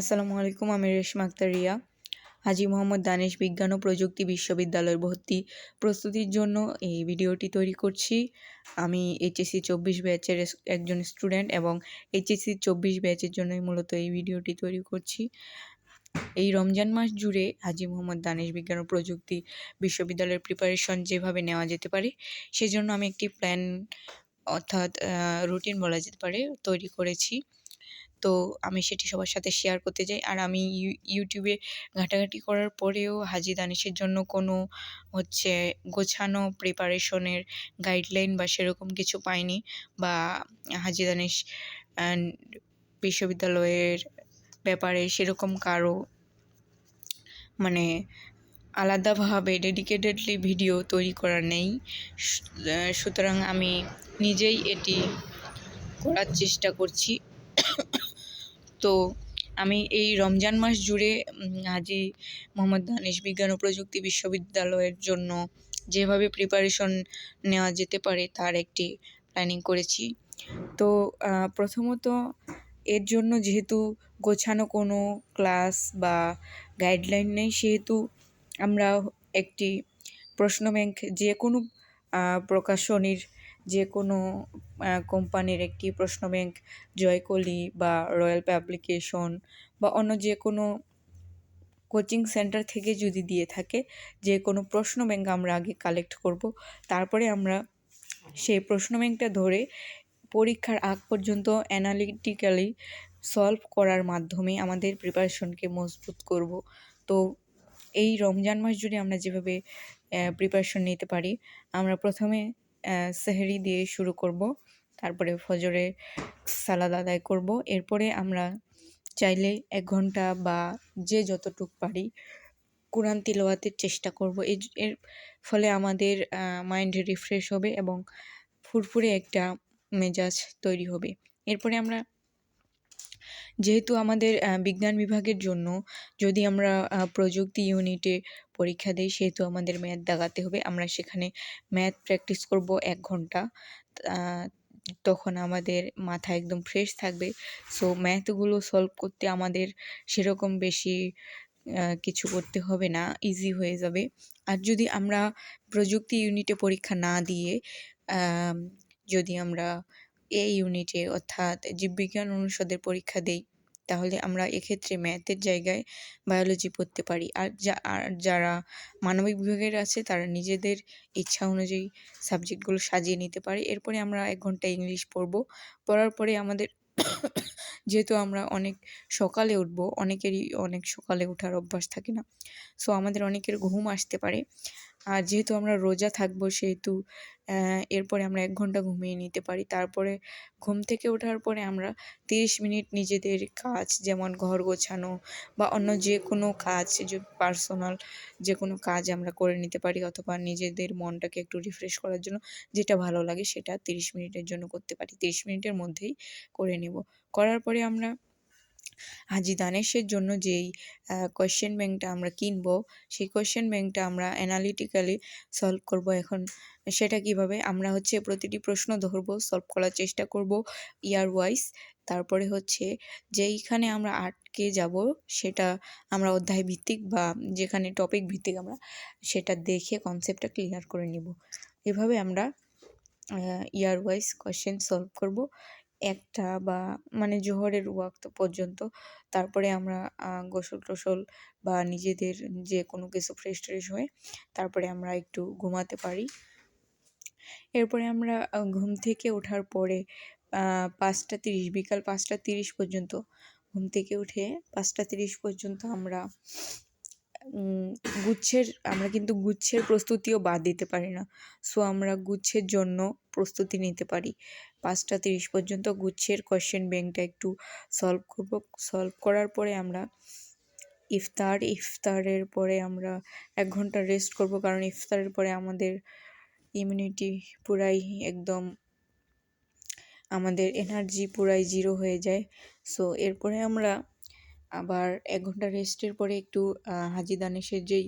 আসসালামু আলাইকুম, আমি রেশমা আক্তার রিয়া। হাজি মোহাম্মদ দানেশ বিজ্ঞান ও প্রযুক্তি বিশ্ববিদ্যালয়ের ভর্তি প্রস্তুতির জন্য এই ভিডিওটি তৈরি করছি। আমি এইচএসসি চব্বিশ ব্যাচের একজন স্টুডেন্ট এবং এইচএসসি চব্বিশ ব্যাচের জন্যই মূলত এই ভিডিওটি তৈরি করছি। এই রমজান মাস জুড়ে হাজি মোহাম্মদ দানেশ বিজ্ঞান ও প্রযুক্তি বিশ্ববিদ্যালয়ের প্রিপারেশন যেভাবে নেওয়া যেতে পারে, সেজন্য আমি একটি প্ল্যান অর্থাৎ রুটিন বলা যেতে পারে, তৈরি করেছি। তো আমি সেটি সবার সাথে শেয়ার করতে চাই আর আমি ইউ- ইউটিউবে ঘাটাঘাটি করার পরেও হাজি দানিশের জন্য কোনো হচ্ছে গোছানো প্রিপারেশনের গাইডলাইন বা সেরকম কিছু পাইনি বা হাজি দানিশ বিশ্ববিদ্যালয়ের ব্যাপারে সেরকম কারও মানে আলাদাভাবে ডেডিকেটেডলি ভিডিও তৈরি করা নেই। সুতরাং আমি নিজেই এটি করার চেষ্টা করছি। তো আমি এই রমজান মাস জুড়ে হাজি মোহাম্মদ দানিশ বিজ্ঞান ও প্রযুক্তি বিশ্ববিদ্যালয়ের জন্য যেভাবে প্রিপারেশন নেওয়া যেতে পারে তার একটি প্ল্যানিং করেছি। তো প্রথমত এর জন্য যেহেতু গোছানো কোনো ক্লাস বা গাইডলাইন নেই, সেহেতু আমরা একটি প্রশ্ন ব্যাংক যে কোনো প্রকাশনীর যে কোনো কোম্পানির একটি প্রশ্ন ব্যাংক জয়কলি বা রয়্যাল পাবলিকেশন বা অন্য যে কোনো কোচিং সেন্টার থেকে যদি দিয়ে থাকে, যে কোনো প্রশ্ন ব্যাংক আমরা আগে কালেক্ট করব। তারপরে আমরা সেই প্রশ্ন ব্যাংকটা ধরে পরীক্ষার আগ পর্যন্ত অ্যানালিটিক্যালি সলভ করার মাধ্যমে আমাদের প্রিপারেশনকে মজবুত করব। তো এই রমজান মাস জুড়ে আমরা যেভাবে প্রিপারেশন নিতে পারি, আমরা প্রথমে সেহরি দিয়ে শুরু করব। তারপরে ফজরে সালাদ আদায় করব। এরপরে আমরা চাইলে এক ঘণ্টা বা যে যতটুক পারি কোরআন তিলওয়াতের চেষ্টা করব। এর এর ফলে আমাদের মাইন্ড রিফ্রেশ হবে এবং ফুরফুরে একটা মেজাজ তৈরি হবে। এরপরে আমরা যেহেতু আমাদের বিজ্ঞান বিভাগের জন্য যদি আমরা প্রযুক্তি ইউনিটে পরীক্ষা দিই, সেহেতু আমাদের ম্যাথ দাগাতে হবে। আমরা সেখানে ম্যাথ প্র্যাকটিস করব এক ঘণ্টা। তখন আমাদের মাথা একদম ফ্রেশ থাকবে। সো, ম্যাথগুলো সলভ করতে আমাদের সেরকম বেশি কিছু করতে হবে না। ইজি হয়ে যাবে। আর যদি আমরা প্রযুক্তি ইউনিটে পরীক্ষা না দিয়ে যদি আমরা এই ইউনিটে অর্থাৎ জীববিজ্ঞান অনুষদের পরীক্ষা দেই, তাহলে আমরা এক্ষেত্রে ম্যাথের জায়গায় বায়োলজি পড়তে পারি। আর যা, আর যারা মানবিক বিভাগের আছে, তারা নিজেদের ইচ্ছা অনুযায়ী সাবজেক্টগুলো সাজিয়ে নিতে পারে। এরপরে আমরা এক ঘণ্টা ইংলিশ পড়ব। পড়ার পরে আমাদের যেহেতু আমরা অনেক সকালে উঠবো, অনেকেরই অনেক সকালে ওঠার অভ্যাস থাকে না সো আমাদের অনেকের ঘুম আসতে পারে। আর যেহেতু আমরা রোজা থাকব সেহেতু এরপরে আমরা এক ঘণ্টা ঘুমিয়ে নিতে পারি। তারপরে ঘুম থেকে ওঠার পরে আমরা তিরিশ মিনিট নিজেদের কাজ, যেমন ঘর গোছানো বা অন্য যে কোনো কাজ, যে পার্সোনাল যে কোনো কাজ আমরা করে নিতে পারি অথবা নিজেদের মনটাকে একটু রিফ্রেশ করার জন্য যেটা ভালো লাগে সেটা তিরিশ মিনিটের জন্য করতে পারি। তিরিশ মিনিটের মধ্যেই করে নেব। করার পরে আমরা হাজি দানেশের জন্য যেই কোয়েশ্চেন ব্যাংকটা আমরা কিনব, সেই কোয়েশ্চেন ব্যাংকটা আমরা অ্যানালিটিক্যালি সলভ করব এখন। সেটা কীভাবে? আমরা হচ্ছে প্রতিটি প্রশ্ন ধরবো সলভ করার চেষ্টা করব ইয়ার ওয়াইজ তারপরে হচ্ছে যেইখানে আমরা আটকে যাব, সেটা আমরা অধ্যায় ভিত্তিক বা যেখানে টপিক ভিত্তিক আমরা, সেটা দেখে কনসেপ্টটা ক্লিয়ার করে নিব। এভাবে আমরা ইয়ার ওয়াইজ কোয়েশ্চেন সলভ করব। একটা বা মানে জোহরের ওয়াক্ত পর্যন্ত। তারপরে আমরা গোসল টোসল বা নিজেদের যে কোনো কিছু ফ্রেশ ট্রেশ হয়ে তারপরে আমরা একটু ঘুমাতে পারি। এরপরে আমরা ঘুম থেকে ওঠার পরে পাঁচটা তিরিশ, বিকাল পাঁচটা তিরিশ পর্যন্ত, ঘুম থেকে উঠে পাঁচটা তিরিশ পর্যন্ত আমরা গুচ্ছের, আমরা কিন্তু গুচ্ছের প্রস্তুতিও বাদ দিতে পারি না। সো আমরা গুচ্ছের জন্য প্রস্তুতি নিতে পারি। পাঁচটা তিরিশ পর্যন্ত গুচ্ছের কোয়েশ্চেন ব্যাংকটা একটু সলভ করব। সলভ করার পরে আমরা ইফতার, ইফতারের পরে আমরা এক ঘণ্টা রেস্ট করব। কারণ ইফতারের পরে আমাদের ইমিউনিটি পুরাই একদম, আমাদের এনার্জি পুরাই জিরো হয়ে যায়। সো এরপরে আমরা আবার এক ঘণ্টা রেস্টের পরে একটু হাজি দানেশের যেই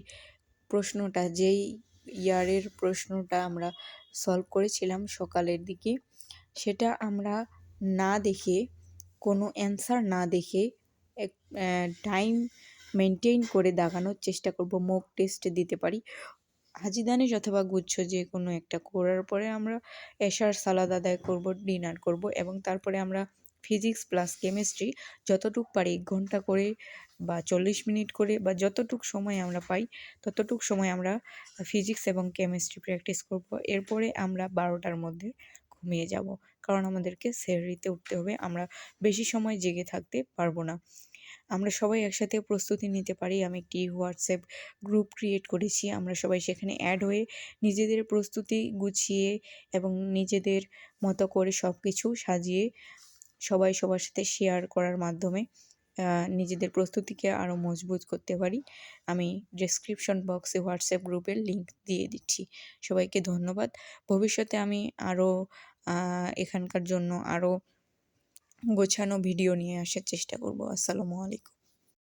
প্রশ্নটা, যেই ইয়ারের প্রশ্নটা আমরা সলভ করেছিলাম সকালের দিকে, সেটা আমরা না দেখে, কোনো অ্যান্সার না দেখে এক টাইম মেনটেন করে দাগানোর চেষ্টা করব মক টেস্ট দিতে পারি। হাজি দানেশ অথবা গুচ্ছ যে কোনো একটা করার পরে আমরা এশার সালাদ আদায় করব ডিনার করব এবং তারপরে আমরা ফিজিক্স প্লাস কেমিস্ট্রি যতটুক পারি এক ঘণ্টা করে বা চল্লিশ মিনিট করে বা যতটুক সময় আমরা পাই, ততটুক সময় আমরা ফিজিক্স এবং কেমিস্ট্রি প্র্যাকটিস করব। এরপরে আমরা বারোটার মধ্যে ঘুমিয়ে যাব। কারণ আমাদেরকে সেহরিতে উঠতে হবে। আমরা বেশি সময় জেগে থাকতে পারব না। আমরা সবাই একসাথে প্রস্তুতি নিতে পারি। আমি একটি হোয়াটসঅ্যাপ গ্রুপ ক্রিয়েট করেছি। আমরা সবাই সেখানে অ্যাড হয়ে নিজেদের প্রস্তুতি গুছিয়ে এবং নিজেদের মতো করে সব কিছু সাজিয়ে সবাই সবার সাথে শেয়ার করার মাধ্যমে নিজেদের প্রস্তুতিকে আরও মজবুত করতে পারি। আমি ডিসক্রিপশন বক্সে হোয়াটসঅ্যাপ গ্রুপের লিঙ্ক দিয়ে দিচ্ছি। সবাইকে ধন্যবাদ। ভবিষ্যতে আমি আরও এখানকার জন্য আরও গোছানো ভিডিও নিয়ে আসার চেষ্টা করব। আসসালামু আলাইকুম।